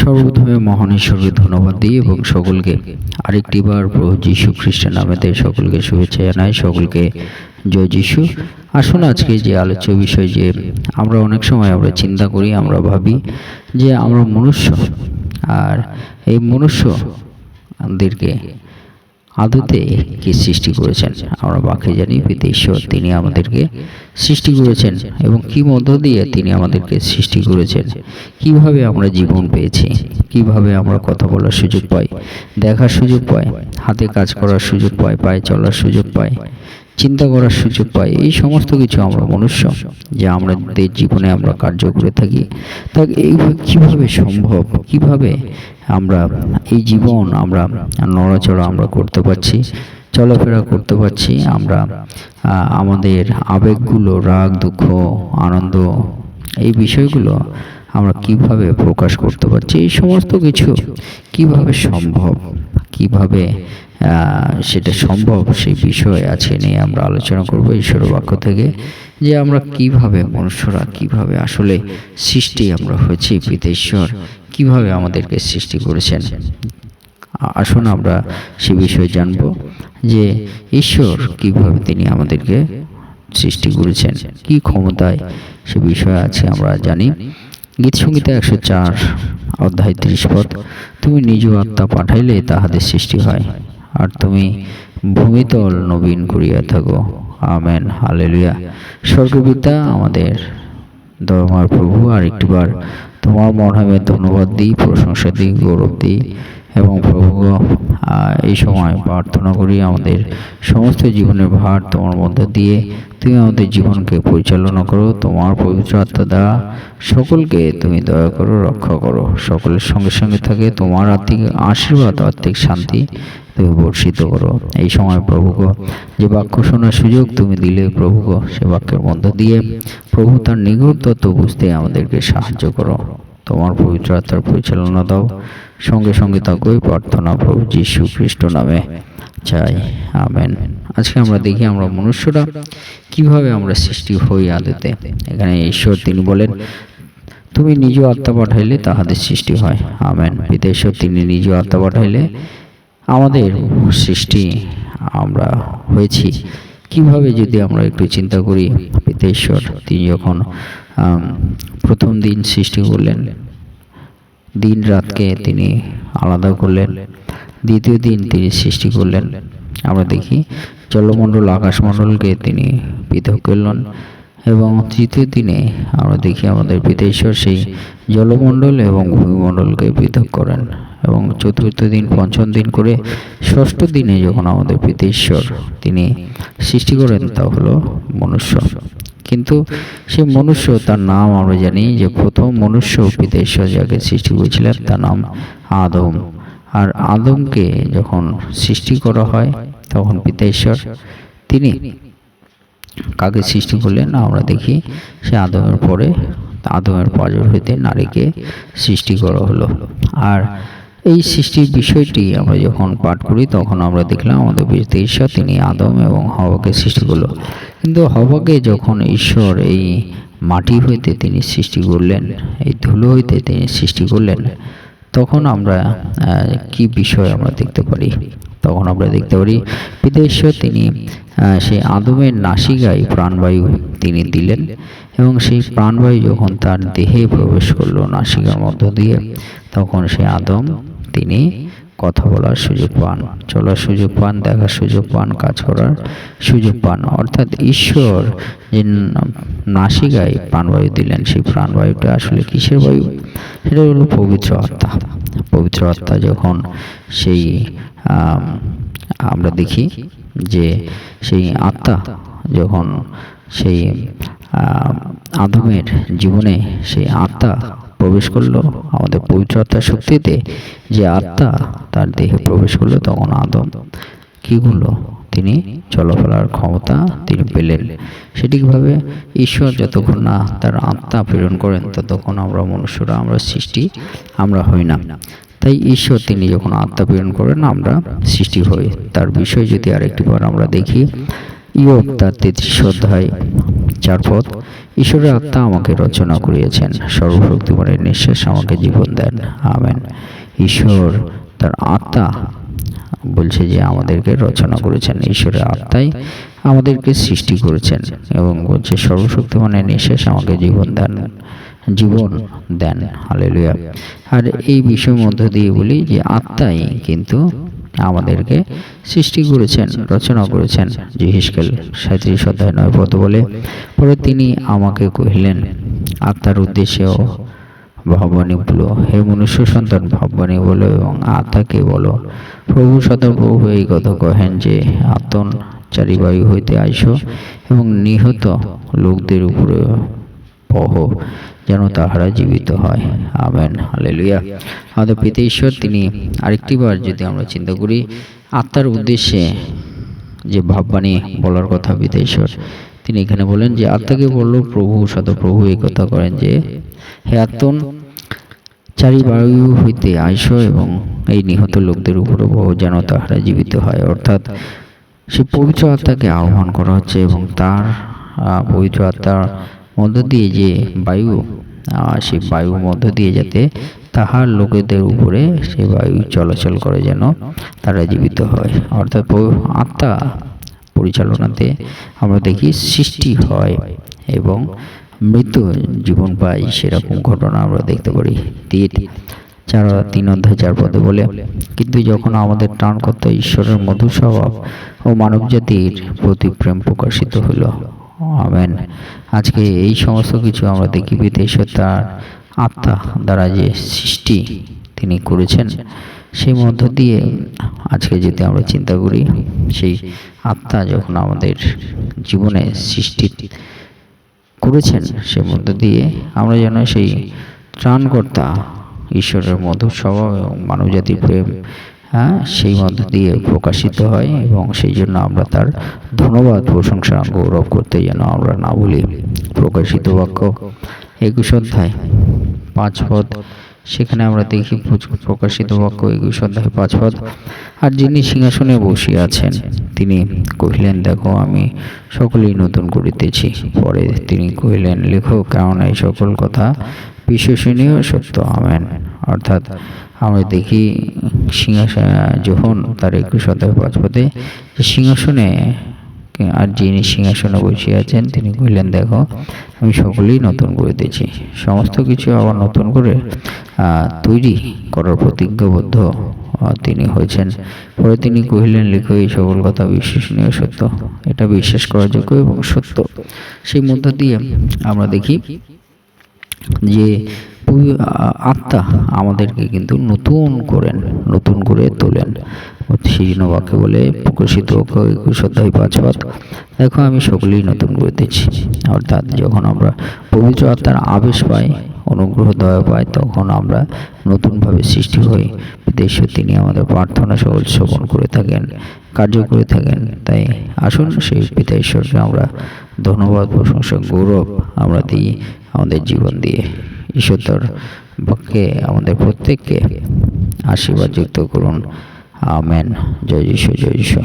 সর্বপ্রথমে মহান ঈশ্বরকে ধন্যবাদ দিই এবং সকলকে আরেকটিবার প্রভু যীশু খ্রিস্টের নামেতে সকলকে শুভেচ্ছা জানাই, সকলকে জয় যীশু। আসুন আজকে যে আলোচ্য বিষয় যে আমরা অনেক সময় আমরা চিন্তা করি, আমরা ভাবি যে আমরা মনুষ্য আর এই মনুষ্যদেরকে আদতে কে সৃষ্টি করেছেন? আমরা বাকি জানি পিতা ঈশ্বর তিনি আমাদেরকে সৃষ্টি করেছেন এবং কি মধ্য দিয়ে তিনি আমাদেরকে সৃষ্টি করেছেন? কীভাবে আমরা জীবন পেয়েছি? কীভাবে আমরা কথা বলার সুযোগ পাই? দেখার সুযোগ পাই? হাতে কাজ করার সুযোগ পাই? পায়ে চলার সুযোগ পাই? চিন্তা করার সুযোগ পাই? এই সমস্ত কিছু আমরা মনুষ্য, যে আমাদের জীবনে আমরা কার্য করে থাকি। তা এই কীভাবে সম্ভব? কীভাবে আমরা এই জীবন আমরা নড়াচড়া আমরা করতে পারছি, চলাফেরা করতে পারছি, আমরা আমাদের আবেগগুলো, রাগ, দুঃখ, আনন্দ, এই বিষয়গুলো আমরা কীভাবে প্রকাশ করতে পারছি, এই সমস্ত কিছু কীভাবে সম্ভব, কীভাবে সেটা সম্ভব, সেই বিষয় আছে নিয়ে আমরা আলোচনা করব ঈশ্বর বাক্য থেকে, যে আমরা কীভাবে মনুষ্যরা কীভাবে আসলে সৃষ্টি আমরা হয়েছি পিতা ঈশ্বর কীভাবে আমাদেরকে সৃষ্টি করেছেন? আসুন আমরা সে বিষয়ে জানব যে ঈশ্বর কীভাবে তিনি আমাদেরকে সৃষ্টি করেছেন, কি ক্ষমতায় সে বিষয়ে আছে আমরা জানি। গীত সঙ্গীতে একশো চার অধ্যায় ত্রিশ পদ, তুমি নিজ আত্মা পাঠাইলে তাহাদের সৃষ্টি হয়, আর তুমি ভূমিতল নবীন করিয়া থাকো। Amen, hallelujah. স্বর্গবিদ্যা আমাদের দরমার প্রভু, আর একটিবার তোমার মরহামে ধন্যবাদ দিই প্রশংসা দিই গৌরব দিই। এবং প্রভু এই সময় প্রার্থনা করি আমাদের সমস্ত জীবনের ভার তোমার মধ্যে দিয়ে। তুমি আমাদের জীবনকে পরিচালনা করো, তোমার পবিত্র আত্মা দ্বারা। সকলকে তুমি দয়া করো, রক্ষা করো। সকলের সঙ্গে সঙ্গে থাকে তোমার আর্থিক আশীর্বাদ আর্থিক শান্তি তুমি বর্ষিত করো। এই সময় প্রভুগ, যে বাক্য শোনার সুযোগ তুমি দিলে প্রভুগ, সে বাক্যের মধ্য দিয়ে প্রভু তার নিগূঢ় তত্ত্ব বুঝতে আমাদেরকে সাহায্য করো। তোমার পবিত্র আত্মার পরিচালনা দাও। সঙ্গে সঙ্গে তাকেই প্রার্থনা প্রভু যীশু খ্রিস্ট নামে। চাই, আমেন। আজকে আমরা দেখি আমরা মনুষ্যরা কীভাবে আমরা সৃষ্টি হই আদতে এখানে ঈশ্বর তিনি বলেন, তুমি নিজ আত্মা পাঠাইলে তাহাদের সৃষ্টি হয়। আমেন। পিতেশ্বর তিনি নিজ আত্মা পাঠাইলে আমাদের সৃষ্টি আমরা হয়েছি। কীভাবে যদি আমরা একটু চিন্তা করি পিতেশ্বর তিনি যখন প্রথম দিন সৃষ্টি করলেন। দিন রাতকে তিনি আলাদা করলেন। দ্বিতীয় দিন তিনি সৃষ্টি করলেন। আমরা দেখি জলমণ্ডল, আকাশমণ্ডলকে তিনি পৃথক করলেন এবং তৃতীয় দিনে আমরা দেখি আমাদের পিতেশ্বর সেই জলমণ্ডল এবং ভূমিমণ্ডলকে পৃথক করেন এবং চতুর্থ দিন, পঞ্চম দিন করে ষষ্ঠ দিনে যখন আমাদের পিতেশ্বর তিনি সৃষ্টি করেন, তা হলো মনুষ্য। কিন্তু সে মনুষ্য তার নাম আমরা জানি যে প্রথম মনুষ্য পিতেশ্বর যাকে সৃষ্টি করেছিলেন তার নাম আদম। আর আদমকে যখন সৃষ্টি করা হয় তখন পিতেশ্বর তিনি কাকে সৃষ্টি করলেন? আমরা দেখি সে আদমের পরে আদমের পাজর হইতে নারীকে সৃষ্টি করা হলো। আর এই সৃষ্টির বিষয়টি আমরা যখন পাঠ করি, তখন আমরা দেখলাম আমাদের পিতা ঈশ্বর তিনি আদম এবং হওয়াকে সৃষ্টি করল। কিন্তু হওয়াকে যখন ঈশ্বর এই মাটি হইতে তিনি সৃষ্টি করলেন, এই ধুলো হইতে তিনি সৃষ্টি করলেন, তখন আমরা কি বিষয় আমরা দেখতে পারি? তখন আমরা দেখতে পারি বিদেশ্বর তিনি সেই আদমের নাসিকায় প্রাণবায়ু তিনি দিলেন এবং সেই প্রাণবায়ু যখন তার দেহে প্রবেশ করল, নাসিকার মধ্য দিয়ে, তখন সে আদম তিনি কথা বলার সুযোগ পান। চলার সুযোগ পান, দেখার সুযোগ পান, কাজ করার সুযোগ পান। অর্থাৎ ঈশ্বর যে নাসিকায় প্রাণবায়ু দিলেন, সেই প্রাণবায়ুটা আসলে কিসের বায়ু? সেটা হলো পবিত্র আত্মা। পবিত্র আত্মা যখন সেই আমরা দেখি যে সেই আত্মা যখন সেই আদমের জীবনে সেই আত্মা প্রবেশ করল। আমাদের পবিত্র আত্মার শক্তিতে যে আত্মা তার দেহে প্রবেশ করল তখন আদম কি করল? তিনি চলাফেরার ক্ষমতা তিনি পেলেন। সেটিভাবে ঈশ্বর যতক্ষণ না তার আত্মা প্রেরণ করেন, ততক্ষণ আমরা মনুষ্যরা, আমরা সৃষ্টি, আমরা হই না। তাই ঈশ্বর তিনি যখন আত্মা প্রেরণ করেন, আমরা সৃষ্টি হই। তার বিষয় যদি আরেকটি বার আমরা দেখি ইয়োগ তার তেত্রিশ অধ্যায় চার পদ ঈশ্বরের আত্মা আমাকে রচনা করিয়েছেন। সর্বশক্তিমানের নিঃশ্বাস আমাকে জীবন দেন। আমেন। ঈশ্বর তার আত্মা বলছে যে আমাদেরকে রচনা করেছেন। ঈশ্বরের আত্মাই আমাদেরকে সৃষ্টি করেছেন এবং বলছে সর্বশক্তিমানের নিঃশ্বাস আমাকে জীবন দেন। জীবন দেন। হালেলুয়া। আর এই বিষয়ের মধ্য দিয়ে বলি যে আত্মাই কিন্তু আমাদেরকে সৃষ্টি করেছেন, রচনা করেছেন। যে হিসকেল সাঁত্রিশ অধ্যায় নয় পদ বলে, পরে তিনি আমাকে কহিলেন, আত্মার উদ্দেশ্যেও ভাববাণী বলো। হে মনুষ্য সন্তান ভাববাণী বলো এবং আত্মাকে বলো। প্রভু সদাপ্রভু এই কথা কহেন যে আতন চারিবায়ু হইতে আইসো এবং নিহত লোকদের উপরে পহ যেন তাহারা জীবিত হয়। আমেন। হালেলুয়া। আমাদের পিতা ঈশ্বর, তিনি আরেকটি বার যদি আমরা চিন্তা করি, আত্মার উদ্দেশ্যে যে ভাববাণী বলার কথা পিতা ঈশ্বর, তিনি এখানে বলেন যে আত্মাকে বলল প্রভু সদপ্রভু এই কথা করেন যে, হে আত্মন চারি বায়ু হইতে আইস এবং এই নিহত লোকদের উপরে বহু যেন তাহারা জীবিত হয়। অর্থাৎ সে পবিত্র আত্মাকে আহ্বান করা হচ্ছে এবং তার পবিত্র আত্মার মধ্য দিয়ে যে বায়ু সেই বায়ুর মধ্য দিয়ে যাতে তাহার লোকেদের উপরে সে বায়ু চলাচল করে যেন তারা জীবিত হয়। অর্থাৎ আত্মা পরিচালনাতে আমরা দেখি সৃষ্টি হয় এবং মৃত জীবন পাই সেরকম ঘটনা আমরা দেখতে পারি। তিন চার তিন অধ্যায় চার পদে বলে, কিন্তু যখন আমাদের ত্রাণকর্তা ঈশ্বরের মধুর স্বভাব ও মানব জাতির প্রতি প্রেম প্রকাশিত হলো আমেন। আজকে এই সমস্ত কিছু আমরা দেখি বিদেশে তার আত্মা দ্বারা যে সৃষ্টি তিনি করেছেন সেই মধ্য দিয়ে আজকে যদি আমরা চিন্তা করি সেই আত্মা যখন আমাদের জীবনে সৃষ্টি করেছেন সে মধ্য দিয়ে আমরা যেন সেই ত্রাণকর্তা ঈশ্বরের মধুর স্বভাব এবং মানবজাতির প্রেম হ্যাঁ সেই মধ্য দিয়ে প্রকাশিত হয় এবং সেই জন্য আমরা তার ধন্যবাদ প্রশংসা গৌরব করতে যেন আমরা না বলি প্রকাশিত বাক্য। একুশ অধ্যায়, পাঁচ পদ। সেখানে আমরা দেখি প্রকাশিত বাক্য একুশ অধ্যায়, পাঁচ পদ। আর যিনি সিংহাসনে বসিয়া আছেন, তিনি কহিলেন, দেখো, আমি সকলেই নতুন করিতেছি। পরে তিনি কহিলেন, লেখো কেমন এই সকল কথা বিশ্বসনীয় সত্য। আমেন। অর্থাৎ আমরা দেখি সিংহাসন যখন তার একুশ অধ্যায় পাঁচ পদে সিংহাসনে আর যিনি সিংহাসনে বসে আছেন, তিনি কহিলেন দেখো, আমি সকলেই নতুন করে দিয়েছি। সমস্ত কিছু আবার নতুন করে তৈরি করার প্রতিজ্ঞাবদ্ধ তিনি হয়েছেন। পরে তিনি কহিলেন, লিখো, এই সকল কথা বিশ্বসনীয়, সত্য। এটা বিশ্বাস করার যোগ্য এবং সত্য। সেই মধ্য দিয়ে আমরা দেখি যে পবি- আত্মা আমাদেরকে কিন্তু নতুন করেন, নতুন করে তোলেন। বাক্যে বলে, প্রকাশিত অধ্যায় পাঁচ পাত দেখো, আমি সকলেই নতুন করে দিচ্ছি অর্থাৎ যখন আমরা পবিত্র আত্মার আবেশ পাই, অনুগ্রহ, দয়া পাই, তখন আমরা নতুনভাবে সৃষ্টি হই। বিদেশে তিনি আমাদের প্রার্থনা সকল শ্রবণ করে থাকেন, কার্য করে থাকেন। তাই আসুন, সেই পিতা ঈশ্বরকে আমরা ধন্যবাদ, প্রশংসা, গৌরব আমরা দিই আমাদের জীবন দিয়ে। ঈশ্বর পক্ষে আমাদের প্রত্যেককে আশীর্বাদ যুক্ত করুন। আমেন। জয় যিশু জয় যিশু।